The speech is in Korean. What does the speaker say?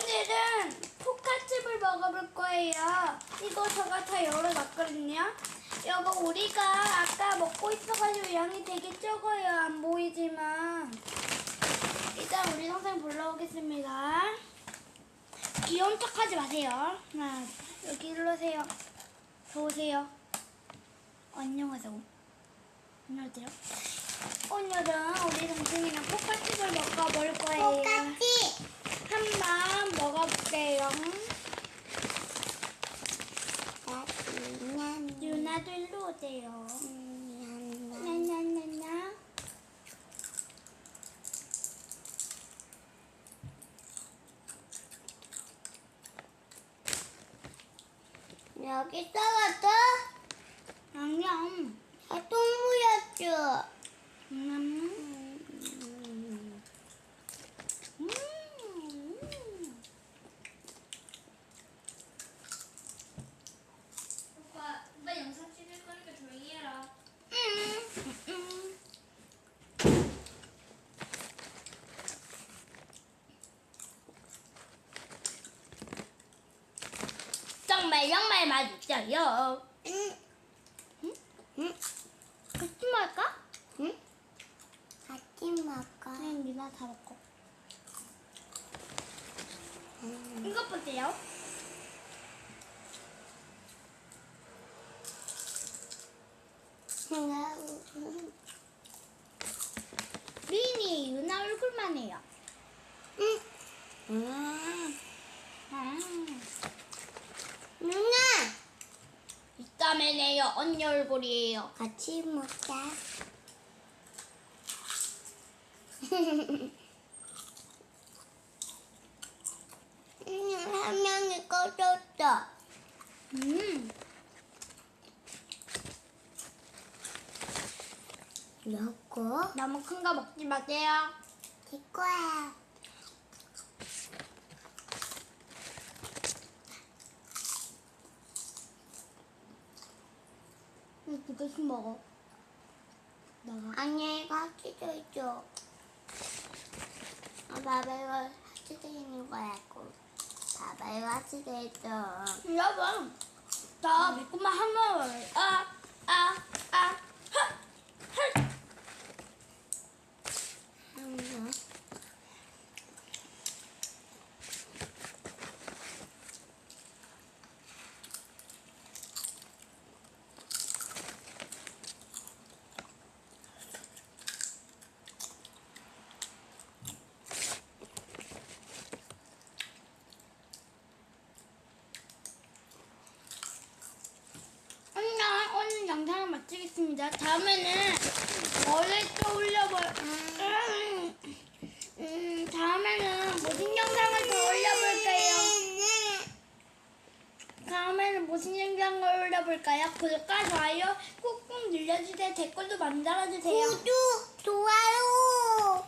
오늘은 포카칩을 먹어볼 거예요. 이거 제가 다 열어놨거든요. 여보, 우리가 아까 먹고 있어가지고 양이 되게 적어요. 안 보이지만. 일단 우리 선생님 불러오겠습니다. 귀여운 척 하지 마세요. 하나, 여기 일로 오세요. 저 오세요. 안녕하세요. 안녕하세요. 오늘은 우리 동생이랑 포카칩을 먹어볼 거예요. 똑같이. 한번 먹어볼게요. 유나도 일로 오세요. 나나나나. 여기 떨어져? 양념. 아, 동물이었죠. 음. 음. 오빠, 오빠 영상 찍을 거니까 조용히 해라. 음. 음. 정말 정말 맛있어요. 응. 응? 응? 같이 먹을까? 응? 같이 먹어. 그냥 미나 다 먹고. 음. 이것 보세요. 미니 유나 얼굴만 해요. 응. 음. 음. 누나, 이따매네요. 언니 얼굴이에요. 같이 먹자. 음, 한 명이 꺼졌어. 음. 먹고 너무 큰 거 먹지 마세요. 제 거야. 응, 두 개씩 먹어. 나가. 아니, 같이 줘줘. 아, 밥을 같이 드리는 거라고. 밥을 같이 드려. 여러분, 저 매콤한 한 번을 아, 아, 아, 하, 하. 음. 오늘 오늘 영상을 마치겠습니다. 다음에는 뭐를 또 올려볼, 음, 음, 다음에는 무슨 영상을 더 올려볼까요? 다음에는 무슨 영상을 올려볼까요? 구독과 좋아요 꾹꾹 눌러주세요. 댓글도 만들어주세요. 구독, 좋아요